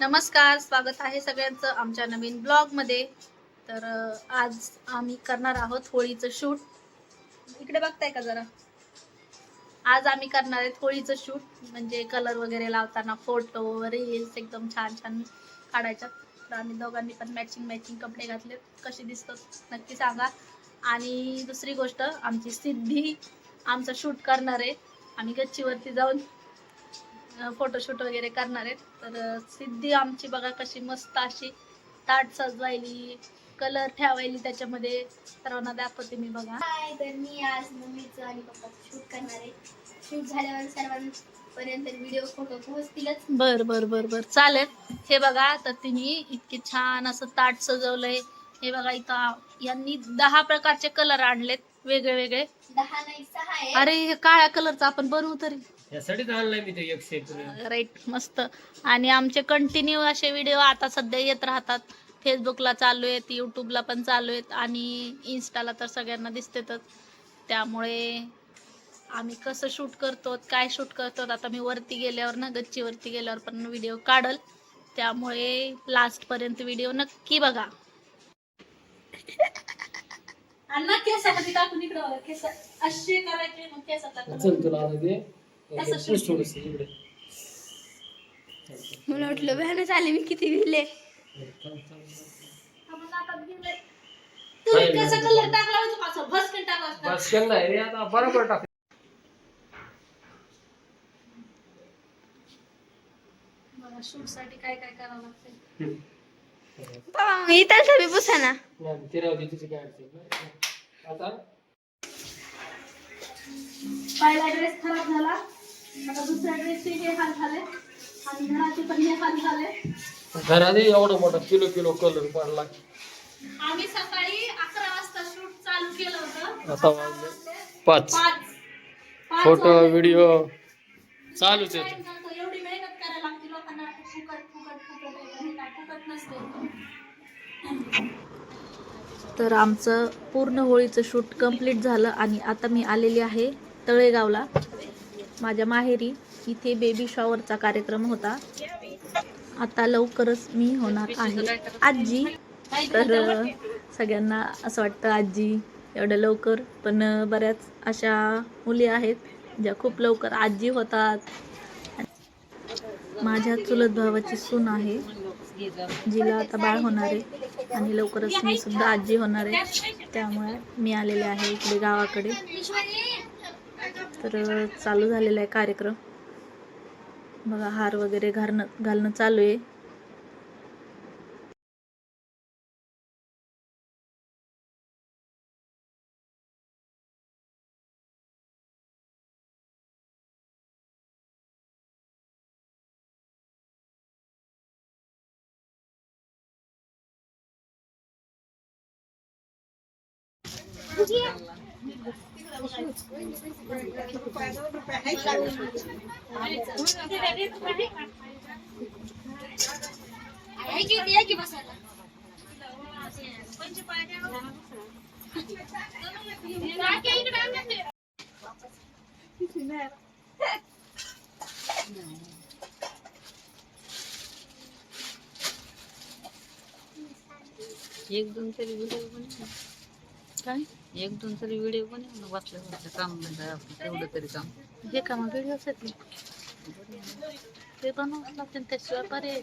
नमस्कार स्वागत आहे सगळ्यांचं आमच्या नवीन ब्लॉगमध्ये. तर आज आम्ही करणार आहोत होळीचं शूट. इकडे बघताय का जरा? आज आम्ही करणार आहेत होळीचं शूट म्हणजे कलर वगैरे लावताना फोटो रील्स एकदम छान छान काढायच्या. तर आम्ही दोघांनी पण मॅचिंग मॅचिंग कपडे घातले. कसे दिसतात नक्की सांगा. आणि दुसरी गोष्ट आमची सिद्धी आमचं शूट करणार आहे. आम्ही गच्चीवरती जाऊन फोटोशूट वगैरे करणार आहेत. तर सिद्धी आमची बघा कशी मस्त अशी ताट सजवायली कलर ठेवायली त्याच्यामध्ये. सर्वांना दाखवते मी बघा. हाय तर मी आज मम्मीचं आणि पप्पाचं शूट करणार आहे. शूट झाल्यावर सर्वांपर्यंत व्हिडिओ फोटो पोहोचतीलच. बर बर बर बर. चालेल. हे बघा तर तिने इतके छान असं ताट सजवलंय. हे बघा इथं यांनी दहा प्रकारचे कलर आणलेत वेगळे वेगळे. दहा नाही सहा अरे हे काळ्या कलरचा आपण बनवू तरी. यासाठीच आणलाय मी ते एकशे एक राईट मस्त. आणि आमचे कंटिन्यू असे व्हिडिओ आता सध्या येत राहतात. फेसबुकला चालू आहेत यूट्यूबला पण चालू आहेत आणि इन्स्टाला तर सगळ्यांना दिसतेतच. त्यामुळे आम्ही कसं शूट करतो काय शूट करतो आता मी वरती गेल्यावर ना गच्चीवरती गेल्यावर पण व्हिडिओ काढल. त्यामुळे लास्टपर्यंत व्हिडिओ नक्की बघा. अण्णा केसामध्ये टाकून इकडं केस असे करायचे मग केसात चल तुला आता ते. मला वाटलं भयानच आले मी किती विले तुम्ही कसा कलर टाकला होता? माझा भस्कन टाकला असता. बस केलं रे आता बरोबर टाक. बघा शूटसाठी काय काय करावं लागतंय? बाबा मग इथं सगळी पुसा ना. नाही, ते राहू दे तिची काय अडचण नाही. आता? पहिला ड्रेस खराब झाला? आता दुसऱ्या ड्रेसचे हे हाल झाले. आणि घराचे पण हे हाल झाले. घरात एवढा मोठा किलो किलो कलर पडला. आम्ही सकाळी अकरा वाजता शूट चालू केलं होतं. आता वाजले पाच. फोटो वाजले. व्हिडिओ चालूच Time आहे जातो. एवढी मेहनत करायला लागते लोकांना. फुकट फुकट फुकट आहे, पण हे काय फुकट नसते. तर आमचं पूर्ण होळीचं शूट कंप्लीट झालं आणि आता मी आलेली आहे तळेगावला. माझ्या माहेरी इथे बेबी शॉवरचा कार्यक्रम होता. आता लवकरच मी होणार आहे. आजी. तर सगळ्यांना असं वाटतं आजी एवढं लवकर. पण बऱ्याच अशा मुली आहेत ज्या खूप लवकर आजी होतात. माझ्या चुलत भावाची सून आहे जिला आता बाळ होणार आहे. आणि लवकरच मी सुद्धा आजी होणार आहे. त्यामुळे मी आलेले आहे इकडे गावाकडे. तर चालू झालेला आहे कार्यक्रम. बघा हार वगैरे घालणं घालणं चालू आहे. एक दोन तरी व्हिडिओ बनव काय? एक दोन तरी व्हिडिओ बनवून ना वाचल्या काम म्हणजे आपलं तेवढं तरी काम. हे काम व्हिडिओ असेल ते बनवावं लागते त्याशिवाय पर्याय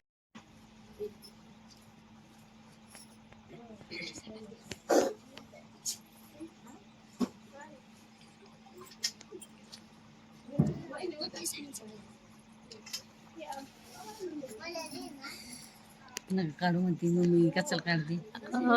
Nagkaroon hands away. Yeah. Nakakalungan din mo, may katsal ka.